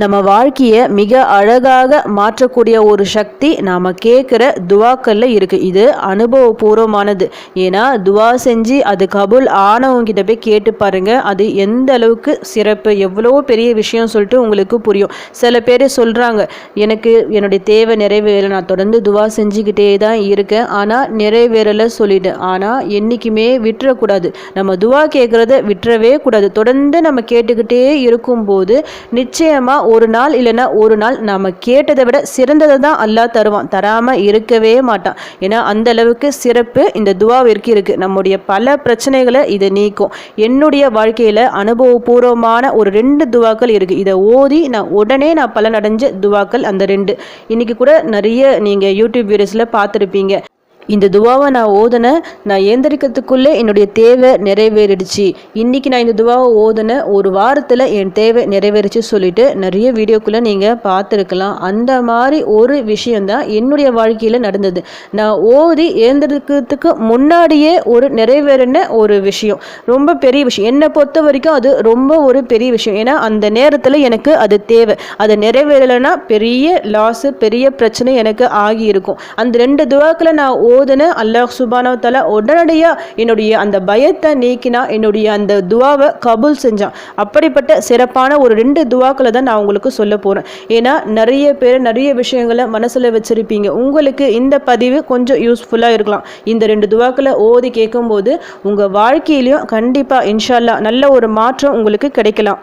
நம்ம வாழ்க்கையை மிக அழகாக மாற்றக்கூடிய ஒரு சக்தி நாம் கேட்குற துவாக்கல்ல இருக்குது இது அனுபவபூர்வமானது. ஏன்னா துவா செஞ்சு அது கபூல் ஆனவங்கிட்ட போய் கேட்டு பாருங்க. அது எந்த அளவுக்கு சிறப்பு எவ்வளோ பெரிய விஷயம் சொல்லிட்டு உங்களுக்கு புரியும். சில பேர் சொல்கிறாங்க எனக்கு என்னுடைய தேவை நிறைவேறல நான் தொடர்ந்து துவா செஞ்சுக்கிட்டே தான் இருக்கேன். ஆனால் நிறைவேறலை சொல்லிட்டேன் ஆனால் என்றைக்குமே விட்டுறக்கூடாது. நம்ம துவா கேட்குறத விட்டுறவே கூடாது. தொடர்ந்து நம்ம கேட்டுக்கிட்டே இருக்கும்போது நிச்சயமாக ஒரு நாள் இல்லைன்னா ஒரு நாள் நம்ம கேட்டதை விட சிறந்ததை தான் அல்லா தருவான். தராமல் இருக்கவே மாட்டான். ஏன்னா அந்த அளவுக்கு சிறப்பு இந்த துவாவிற்கு இருக்குது நம்முடைய பல பிரச்சனைகளை இதை நீக்கும். என்னுடைய வாழ்க்கையில் அனுபவபூர்வமான ஒரு ரெண்டு துவாக்கள் இருக்குது இதை ஓதி நான் உடனே நான் பலனடைஞ்ச துவாக்கள் அந்த ரெண்டு. இன்னைக்கு கூட நிறைய நீங்கள் யூடியூப் வீடியோஸில் பார்த்துருப்பீங்க. இந்த துவாவை நான் ஓதுனேன் நான் ஏந்திரிக்கிறதுக்குள்ளே என்னுடைய தேவை நிறைவேறிடுச்சு. இன்றைக்கி நான் இந்த துவாவை ஓதுனேன் ஒரு வாரத்தில் என் தேவை நிறைவேறிச்சு சொல்லிட்டு நிறைய வீடியோக்குள்ளே நீங்கள் பார்த்துருக்கலாம். அந்த மாதிரி ஒரு விஷயந்தான் என்னுடைய வாழ்க்கையில் நடந்தது. நான் ஓதி ஏந்திரிக்கிறதுக்கு முன்னாடியே ஒரு நிறைவேறின ஒரு விஷயம். ரொம்ப பெரிய விஷயம். என்னை பொறுத்த வரைக்கும் அது ரொம்ப ஒரு பெரிய விஷயம். ஏன்னா அந்த நேரத்தில் எனக்கு அது தேவை. அது நிறைவேறலைன்னா பெரிய லாஸு பெரிய பிரச்சனை எனக்கு ஆகியிருக்கும். அந்த ரெண்டு துவாக்களை நான் ஓதுன அல்லாஹ் சுபானோ தலா உடனடியாக என்னுடைய அந்த பயத்தை நீக்கினா என்னுடைய அந்த துவாவை கபூல் செஞ்சான். அப்படிப்பட்ட சிறப்பான ஒரு ரெண்டு துவாக்களை தான் நான் உங்களுக்கு சொல்ல போகிறேன் ஏன்னா நிறைய பேர் நிறைய விஷயங்களை மனசில் வச்சுருப்பீங்க. உங்களுக்கு இந்த பதிவு கொஞ்சம் யூஸ்ஃபுல்லாக இருக்கலாம். இந்த ரெண்டு துவாக்களை ஓதி கேட்கும்போது உங்கள் வாழ்க்கையிலையும் கண்டிப்பாக இன்ஷால்லா நல்ல ஒரு மாற்றம் உங்களுக்கு கிடைக்கலாம்.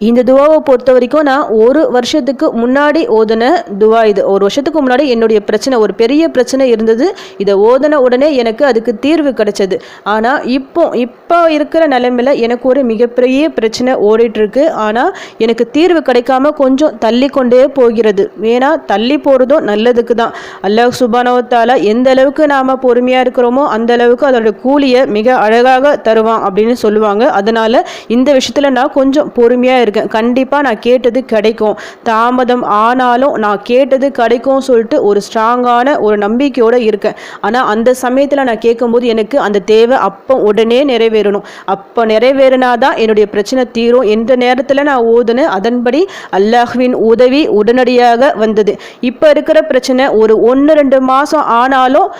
இந்த துவாவை பொறுத்த வரைக்கும் நான் ஒரு வருஷத்துக்கு முன்னாடி ஓதுன துவா இது. ஒரு வருஷத்துக்கு முன்னாடி என்னுடைய பிரச்சனை ஒரு பெரிய பிரச்சனை இருந்தது. இதை ஓதுன உடனே எனக்கு அதுக்கு தீர்வு கிடைச்சது. ஆனால் இப்போ இப்போ இருக்கிற நிலைமையில் எனக்கு ஒரு மிகப்பெரிய பிரச்சனை ஓடிட்டுருக்கு. ஆனால் எனக்கு தீர்வு கிடைக்காம கொஞ்சம் தள்ளி கொண்டே போகிறது. ஏன்னா தள்ளி போகிறதும் நல்லதுக்கு தான். அல்லாஹ் சுபானவத்தால் எந்த அளவுக்கு நாம் பொறுமையாக இருக்கிறோமோ அந்த அளவுக்கு அதோட கூலியை மிக அழகாக தருவான் அப்படின்னு சொல்லுவாங்க. அதனால் இந்த விஷயத்தில் நான் கொஞ்சம் பொறுமையாக இருக்கேன். கண்டிப்பாக நான் கேட்டது கிடைக்கும். தாமதம் ஆனாலும் நான் கேட்டது கிடைக்கும் சொல்லிட்டு ஒரு ஸ்ட்ராங்கான ஒரு நம்பிக்கையோடு இருக்கேன். ஆனால் அந்த சமயத்தில் நான் கேட்கும்போது எனக்கு அந்த தேவை அப்போ உடனே நிறைவேறணும். அப்போ நிறைவேறினாதான் என்னுடைய பிரச்சனை தீரும். எந்த நேரத்தில் நான் ஓதுனேன் அதன்படி அல்லாஹ்வின் உதவி உடனடியாக வந்தது. இப்போ இருக்கிற பிரச்சனை ஒரு ஒன்று ரெண்டு மாதம் ஆனாலும்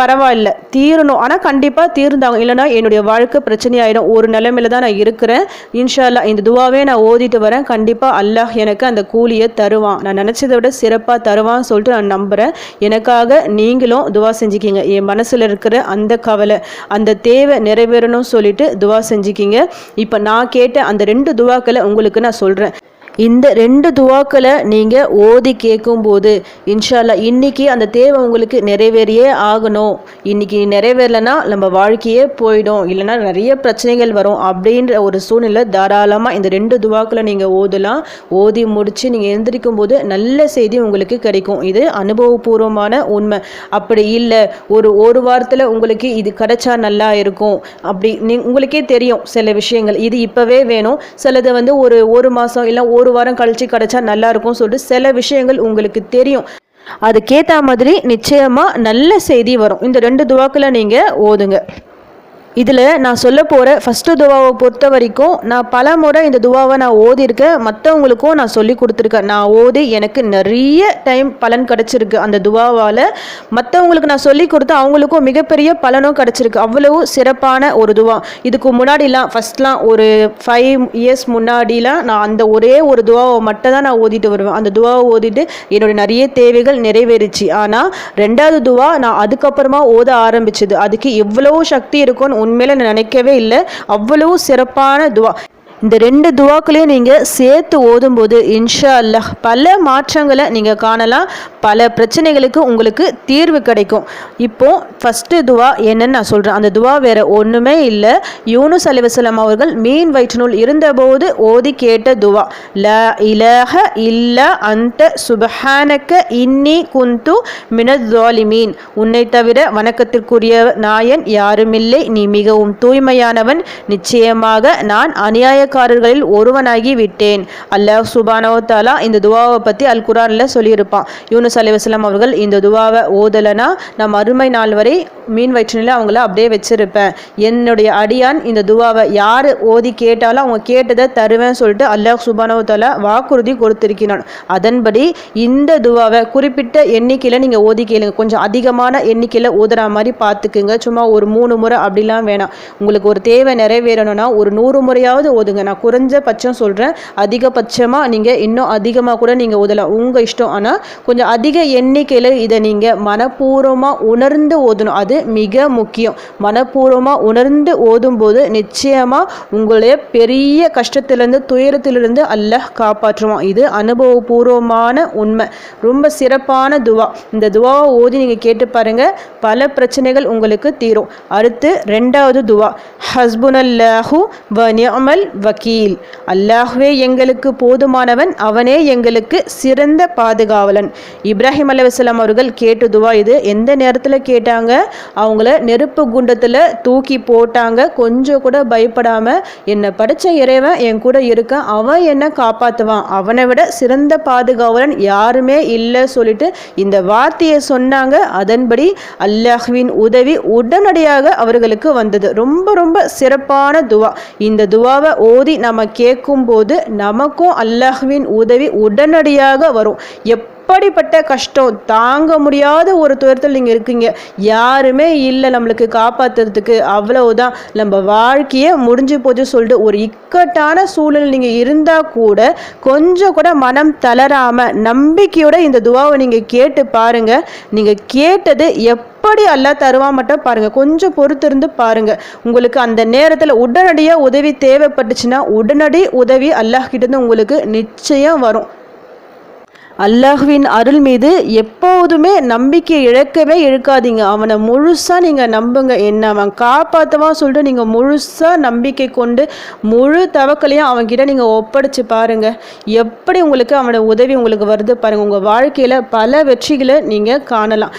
பரவாயில்ல தீரணும். ஆனால் கண்டிப்பாக தீர்ந்தாங்க. இல்லைனா என்னுடைய வாழ்க்கை பிரச்சனையாயிடும் ஒரு நிலைமையில தான் நான் இருக்கிறேன். இன்ஷால்லா இந்த துவாவே நான் ஓதிட்டு வரேன். கண்டிப்பாக அல்லாஹ் எனக்கு அந்த கூலியை தருவான். நான் நினச்சதை விட சிறப்பாக தருவான்னு சொல்லிட்டு நான் நம்புகிறேன் எனக்காக நீங்களும் துவா செஞ்சுக்கிங்க. என் மனசில் இருக்கிற அந்த கவலை அந்த தேவை நிறைவேறணும்னு சொல்லிட்டு துவா செஞ்சுக்கிங்க. இப்போ நான் கேட்ட அந்த ரெண்டு துவாக்களை உங்களுக்கு நான் சொல்கிறேன் இந்த ரெண்டு துவாக்களை நீங்கள் ஓதி கேட்கும்போது இன்ஷால்லா இன்றைக்கி அந்த தேவை உங்களுக்கு நிறைவேறியே ஆகணும். இன்றைக்கி நிறைவேறலைன்னா நம்ம வாழ்க்கையே போயிடும். இல்லைன்னா நிறைய பிரச்சனைகள் வரும் அப்படின்ற ஒரு சூழ்நிலை தாராளமாக இந்த ரெண்டு துவாக்களை நீங்கள் ஓதலாம். ஓதி முடித்து நீங்கள் எழுந்திரிக்கும் போது நல்ல செய்தி உங்களுக்கு கிடைக்கும். இது அனுபவபூர்வமான உண்மை. அப்படி இல்லை ஒரு ஒரு வாரத்தில் உங்களுக்கு இது கிடைச்சா நல்லா இருக்கும். அப்படி நீ உங்களுக்கே தெரியும் சில விஷயங்கள். இது இப்போவே வேணும். சிலது வந்து ஒரு ஒரு மாதம் இல்லை ஒரு வாரம் கழிச்சு கிடைச்சா நல்லா இருக்கும் சொல்லிட்டு சில விஷயங்கள் உங்களுக்கு தெரியும். அதுக்கேற்ற மாதிரி நிச்சயமாக நல்ல செய்தி வரும். இந்த ரெண்டு துவாக்களை நீங்கள் ஓதுங்க. இதில் நான் சொல்ல போகிற ஃபஸ்ட்டு துவாவை பொறுத்த வரைக்கும் நான் பல முறை இந்த துவாவை நான் ஓதியிருக்கேன். மற்றவங்களுக்கும் நான் சொல்லி கொடுத்துருக்கேன். நான் ஓதி எனக்கு நிறைய டைம் பலன் கிடச்சிருக்கு அந்த துவாவால். மற்றவங்களுக்கு நான் சொல்லி கொடுத்து அவங்களுக்கும் மிகப்பெரிய பலனும் கிடச்சிருக்கு. அவ்வளவு சிறப்பான ஒரு துவா. இதுக்கு முன்னாடிலாம் ஃபஸ்ட்லாம் ஒரு ஃபைவ் இயர்ஸ் முன்னாடிலாம் நான் அந்த ஒரே ஒரு துவாவை மட்டும் தான் நான் ஓதிட்டு வருவேன். அந்த துவாவை ஓதிட்டு என்னுடைய நிறைய தேவைகள் நிறைவேறிச்சு. ஆனால் ரெண்டாவது துவா நான் அதுக்கப்புறமா ஓத ஆரம்பிச்சது. அதுக்கு எவ்வளோ சக்தி இருக்கும்னு உண்மையில நினைக்கவே இல்லை. அவ்வளவு சிறப்பான துவா இந்த ரெண்டு துவாக்களையும் நீங்கள் சேர்த்து ஓதும்போது இன்ஷா அல்லாஹ் பல மாற்றங்களை நீங்கள் காணலாம். பல பிரச்சனைகளுக்கு உங்களுக்கு தீர்வு கிடைக்கும். இப்போது ஃபஸ்ட்டு துவா என்னன்னு நான் சொல்கிறேன் அந்த துவா வேறு ஒன்றுமே இல்லை. யூனுஸ் அலிவசலம் அவர்கள் மீன் வயிற்றுநூல் இருந்தபோது ஓதி கேட்ட துவா. ல இலஹ இல்ல அந்த சுபஹானக்க இன்னி குந்து மினத்வாலிமீன் உன்னை தவிர வணக்கத்திற்குரிய நாயன் யாருமில்லை. நீ மிகவும் தூய்மையானவன். நிச்சயமாக நான் அநியாய அநியாயக்காரர்களில் ஒருவனாகி விட்டேன். அல்லாஹ் சுபானோ இந்த துவாவை பற்றி அல் குரானில் சொல்லியிருப்பான். யூனுஸ் அலிவாஸ்லாம் அவர்கள் இந்த துவாவை ஓதலைனா நான் மறுமை நாள் வரை மீன் வயிற்றுநிலை அவங்கள அப்படியே வச்சிருப்பேன். என்னுடைய அடியான் இந்த துவாவை யார் ஓதி கேட்டாலும் அவங்க கேட்டதை தருவேன் சொல்லிட்டு அல்லாஹ் சுபானோ வாக்குறுதி கொடுத்திருக்கிறான். அதன்படி இந்த துவாவை குறிப்பிட்ட எண்ணிக்கையில் நீங்கள் ஓதி கேளுங்க. கொஞ்சம் அதிகமான எண்ணிக்கையில் ஓதுற மாதிரி பார்த்துக்குங்க. சும்மா ஒரு மூணு முறை அப்படிலாம் வேணாம். உங்களுக்கு ஒரு தேவை நிறைவேறணும்னா ஒரு நூறு முறையாவது ஓதுங்க. நான் குறைஞ்சபட்சம் சொல்கிறேன் அதிகபட்சமாக நீங்கள் இன்னும் அதிகமாக கூட நீங்கள் ஓதலாம். உங்கள் இஷ்டம். ஆனால் கொஞ்சம் அதிக எண்ணிக்கையில் இதை நீங்கள் மனப்பூர்வமாக உணர்ந்து ஓதணும். அது மிக முக்கியம். மனப்பூர்வமாக உணர்ந்து ஓதும்போது நிச்சயமாக உங்களுடைய பெரிய கஷ்டத்திலேருந்து துயரத்திலிருந்து அல்லாஹ் காப்பாற்றுவான். இது அனுபவபூர்வமான உண்மை. ரொம்ப சிறப்பான துவா. இந்த துவாவை ஓதி நீங்கள் கேட்டு பாருங்கள் பல பிரச்சனைகள் உங்களுக்கு தீரும். அடுத்து ரெண்டாவது துவா. ஹஸ்புனல்லாஹு வ நிஅமல் வக்கீல். அல்லாஹ்வே எங்களுக்கு போதுமானவன் அவனே எங்களுக்கு சிறந்த பாதுகாவலன். இப்ராஹிம் அலுவலாம் அவர்கள் கேட்டு துவா இது. எந்த நேரத்தில் கேட்டாங்க? அவங்கள நெருப்பு குண்டத்தில் தூக்கி போட்டாங்க. கொஞ்சம் கூட பயப்படாமல் என்னை படித்த இறைவன் என் கூட இருக்கான் அவன் என்னை காப்பாற்றுவான் அவனை விட சிறந்த பாதுகாவலன் யாருமே இல்லை சொல்லிட்டு இந்த வார்த்தையை சொன்னாங்க. அதன்படி அல்லாஹ்வின் உதவி உடனடியாக அவர்களுக்கு வந்தது. ரொம்ப ரொம்ப சிறப்பான துவா. இந்த துவாவை ஓ ஓதி நம்ம கேட்கும்போது நமக்கும் அல்லாஹ்வின் உதவி உடனடியாக வரும். எப் எப்படிப்பட்ட கஷ்டம்? தாங்க முடியாத ஒரு துயரத்தில் நீங்கள் இருக்கீங்க. யாருமே இல்லை நம்மளுக்கு காப்பாற்றுறதுக்கு அவ்வளவுதான். நம்ம வாழ்க்கையே முடிஞ்சு போச்சு சொல்லிட்டு ஒரு இக்கட்டான சூழல் நீங்கள் இருந்தால் கூட கொஞ்சம் கூட மனம் தளராமல் நம்பிக்கையோட இந்த துவாவை நீங்கள் கேட்டு பாருங்கள் நீங்கள் கேட்டது எப் எப்படி அல்லா தருவா மட்டும் பாருங்க. கொஞ்சம் பொறுத்திருந்து பாருங்க. உங்களுக்கு அந்த நேரத்தில் உடனடியாக உதவி தேவைப்பட்டுச்சுன்னா உடனடி உதவி அல்லாஹ் கிட்டேருந்து உங்களுக்கு நிச்சயம் வரும். அல்லாஹுவின் அருள் மீது எப்போதுமே நம்பிக்கை இழக்கவே இழுக்காதீங்க. அவனை முழுசாக நீங்கள் நம்புங்க. என்ன அவன் காப்பாற்றுவான் சொல்லிட்டு நீங்கள் முழுசாக நம்பிக்கை கொண்டு முழு தவக்கலையும் அவன்கிட்ட நீங்கள் ஒப்படைச்சு பாருங்கள் எப்படி உங்களுக்கு அவனோட உதவி உங்களுக்கு வருது பாருங்கள் உங்கள் வாழ்க்கையில் பல வெற்றிகளை நீங்கள் காணலாம்.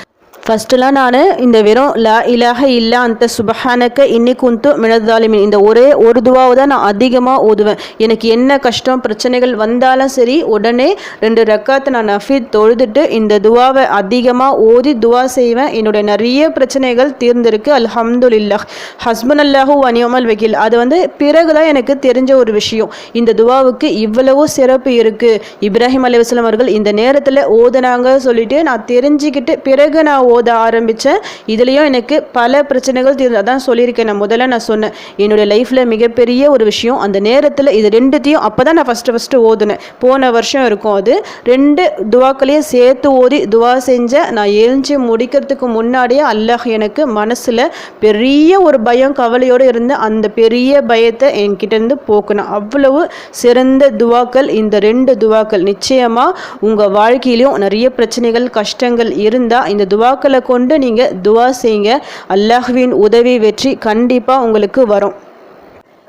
ஃபஸ்ட்டுலாம் நான் இந்த வெறும் ல இலாக இல்லா அந்த சுபஹானக்க இன்னி குந்து மினதாலிமின் இந்த ஒரே ஒரு துவாவை தான் நான் அதிகமாக ஓதுவேன். எனக்கு என்ன கஷ்டம் பிரச்சனைகள் வந்தாலும் சரி உடனே ரெண்டு ரக்காத்தை நான் நஃபி தொழுதுட்டு இந்த துவாவை அதிகமாக ஓதி துவா செய்வேன். என்னுடைய நிறைய பிரச்சனைகள் தீர்ந்திருக்கு. அல்ஹம்துலில்லாஹ். ஹஸ்பன் அல்லாஹூ அனியமல் வக்கீல் அது வந்து பிறகு தான் எனக்கு தெரிஞ்ச ஒரு விஷயம். இந்த துவாவுக்கு இவ்வளவு சிறப்பு இருக்குது இப்ராஹிம் அலி அவர்கள் இந்த நேரத்தில் ஓதுனாங்க சொல்லிட்டு நான் தெரிஞ்சுக்கிட்டு பிறகு நான் ஓத ஆரம்பித்தேன் இதுலேயும் எனக்கு பல பிரச்சனைகள் தீர்ந்து அதான் சொல்லியிருக்கேன். நான் முதல்ல நான் சொன்னேன் என்னுடைய லைஃப்பில் மிகப்பெரிய ஒரு விஷயம் அந்த நேரத்தில் இது ரெண்டுத்தையும் அப்போ தான் நான் ஃபஸ்ட்டு ஃபஸ்ட்டு ஓதுனேன். போன வருஷம் இருக்கும் அது. ரெண்டு துவாக்களையும் சேர்த்து ஓதி துவா செஞ்சேன் நான் எழுந்து முடிக்கிறதுக்கு முன்னாடியே அல்லாஹ் எனக்கு மனசில் பெரிய ஒரு பயம் கவலையோடு இருந்த அந்த பெரிய பயத்தை என்கிட்டேருந்து போக்கணும் அவ்வளவு சிறந்த துவாக்கள் இந்த ரெண்டு துவாக்கள். நிச்சயமாக உங்கள் வாழ்க்கையிலையும் நிறைய பிரச்சனைகள் கஷ்டங்கள் இருந்தால் இந்த துவாக்கள் துவாக்களை கொண்டு நீங்கள் துவா செய்யுங்க. அல்லாஹ்வின் உதவி வெற்றி கண்டிப்பாக உங்களுக்கு வரும்.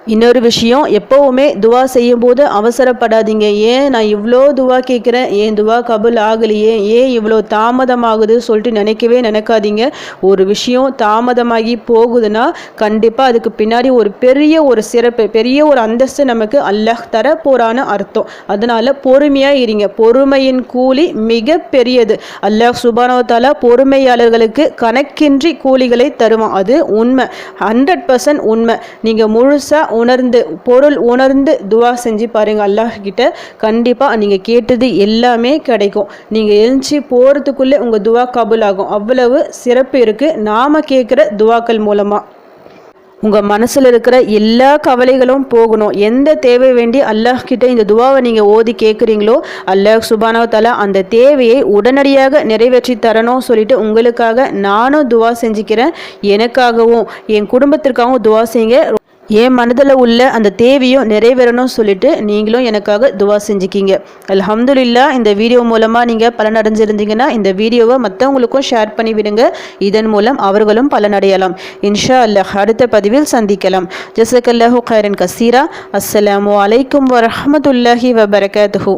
இன்னொரு விஷயம் எப்போவுமே துவா செய்யும்போது அவசரப்படாதீங்க. ஏன் நான் இவ்வளோ துவா கேட்குறேன்? ஏன் துவா கபுல் ஆகலையே? ஏன் இவ்வளோ தாமதமாகுது சொல்லிட்டு நினைக்கவே நினைக்காதீங்க. ஒரு விஷயம் தாமதமாகி போகுதுன்னா கண்டிப்பாக அதுக்கு பின்னாடி ஒரு பெரிய ஒரு சிறப்பு பெரிய ஒரு அந்தஸ்து நமக்கு அல்லாஹ் தர போறான்னு அர்த்தம். அதனால பொறுமையாக இருங்க. பொறுமையின் கூலி மிக பெரியது. அல்லாஹ் சுபானவத்தால பொறுமையாளர்களுக்கு கணக்கின்றி கூலிகளை தருவான். அது உண்மை. ஹண்ட்ரட் பர்சன்ட் உண்மை. நீங்கள் முழுசாக உணர்ந்து பொருள் உணர்ந்து துவா செஞ்சு பாருங்கள் அல்லாஹ் கிட்ட கண்டிப்பாக நீங்கள் கேட்டது எல்லாமே கிடைக்கும். நீங்கள் எழுந்து போகிறதுக்குள்ளே உங்கள் துவா கபுல் ஆகும் அவ்வளவு சிறப்பு இருக்குது நாம் கேட்குற துவாக்கள் மூலமாக உங்கள் மனசில் இருக்கிற எல்லா கவலைகளும் போகணும். எந்த தேவை வேண்டி அல்லாஹ் கிட்ட இந்த துவாவை நீங்கள் ஓதி கேட்குறீங்களோ அல்லாஹ் சுபானோ தலா அந்த தேவையை உடனடியாக நிறைவேற்றி தரணும் சொல்லிட்டு உங்களுக்காக நானும் துவா செஞ்சுக்கிறேன். எனக்காகவும் என் குடும்பத்திற்காகவும் துவா செய்யுங்க. என் மனதில் உள்ள அந்த தேவையும் நிறைவேறணும்னு சொல்லிட்டு நீங்களும் எனக்காக துவா செஞ்சுக்கிங்க. அலமதுல்லா இந்த வீடியோ மூலமாக நீங்கள் பலனடைஞ்சிருந்தீங்கன்னா இந்த வீடியோவை மற்றவங்களுக்கும் ஷேர் பண்ணி விடுங்க. இதன் மூலம் அவர்களும் பலனடையலாம். இன்ஷா அல்லாஹ் அடுத்த பதிவில் சந்திக்கலாம். ஜசக்கல்லாஹு khairan கசீரா. அஸ்ஸலாமு அலைக்கும் வரமத்துல்லாஹி வபரகாத்துஹு.